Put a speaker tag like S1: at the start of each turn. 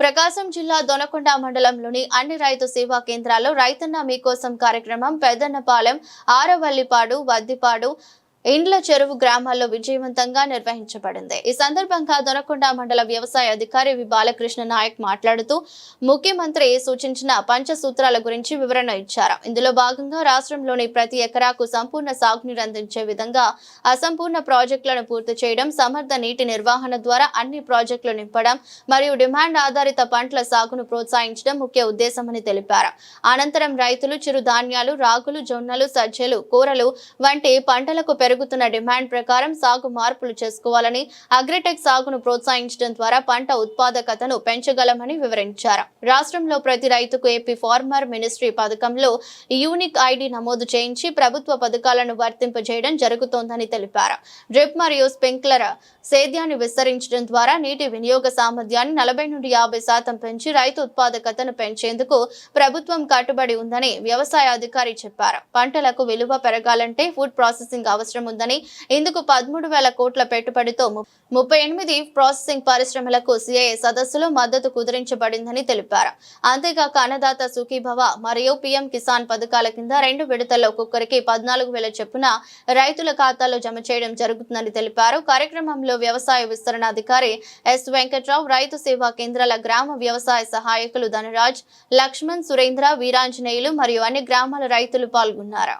S1: ప్రకాశం జిల్లా దొనకొండ మండలంలోని అన్ని రైతు సేవా కేంద్రాల్లో రైతన్న మీకోసం కార్యక్రమం పెద్దన్నపాలెం ఆరవల్లిపాడు వద్దిపాడు ఇండ్ల చెరువు గ్రామాల్లో విజయవంతంగా నిర్వహించబడింది. ఈ సందర్భంగా దొనకొండ మండల వ్యవసాయ అధికారి వి. బాలకృష్ణ నాయక్ మాట్లాడుతూ ముఖ్యమంత్రి సూచించిన పంచసూత్రాల గురించి వివరణ ఇచ్చారు. ఇందులో భాగంగా రాష్ట్రంలోని ప్రతి ఎకరాకు సంపూర్ణ సాగునీరు అందించే విధంగా అసంపూర్ణ ప్రాజెక్టులను పూర్తి చేయడం సమర్థ నీటి నిర్వహణ ద్వారా అన్ని ప్రాజెక్టులు నింపడం మరియు డిమాండ్ ఆధారిత పంటల సాగును ప్రోత్సహించడం ముఖ్య ఉద్దేశమని తెలిపారు. అనంతరం రైతులు చిరుధాన్యాలు రాగులు జొన్నలు సజ్జలు కూరలు వంటి పంటలకు పెరుగుతున్న డిమాండ్ ప్రకారం సాగు మార్పులు చేసుకోవాలని అగ్రిటెక్ సాగును ప్రోత్సహించడం ద్వారా పంట ఉత్పాదకతను పెంచగలమని వివరించారు. రాష్ట్రంలో ప్రతి రైతుకు ఏపీ ఫార్మర్ మినిస్ట్రీ పథకంలో యూనిక్ ఐడి నమోదు చేయించి ప్రభుత్వ పథకాలను వర్తింపజేయడం జరుగుతోందని తెలిపారు. డ్రిప్ మరియు స్ప్రింక్లర్ సేద్యాన్ని విస్తరించడం ద్వారా నీటి వినియోగ సామర్థ్యాన్ని నలభై నుండి యాభై శాతం పెంచి రైతు ఉత్పాదకతను పెంచేందుకు ప్రభుత్వం కట్టుబడి ఉందని వ్యవసాయ అధికారి చెప్పారు. పంటలకు విలువ పెరగాలంటే ఫుడ్ ప్రాసెసింగ్ అవసరం ఉందని ఇందుకు పదమూడు వేల కోట్ల పెట్టుబడితో ముప్పై ఎనిమిది ప్రాసెసింగ్ పరిశ్రమలకు సిఐ సదస్సులో మద్దతు కుదిరించబడిందని తెలిపారు. అంతేగాక అన్నదాత సుఖీభవ మరియు పీఎం కిసాన్ పథకాల కింద రెండు విడతల్లో ఒక్కొక్కరికి పద్నాలుగు వేల చొప్పున రైతుల ఖాతాలో జమ చేయడం జరుగుతుందని తెలిపారు. కార్యక్రమంలో వ్యవసాయ విస్తరణ అధికారి ఎస్ వెంకట్రావు రైతు సేవా కేంద్రాల గ్రామ వ్యవసాయ సహాయకులు ధనరాజ్ లక్ష్మణ్ సురేంద్ర వీరాంజనేయులు మరియు అన్ని గ్రామాల రైతులు పాల్గొన్నారు.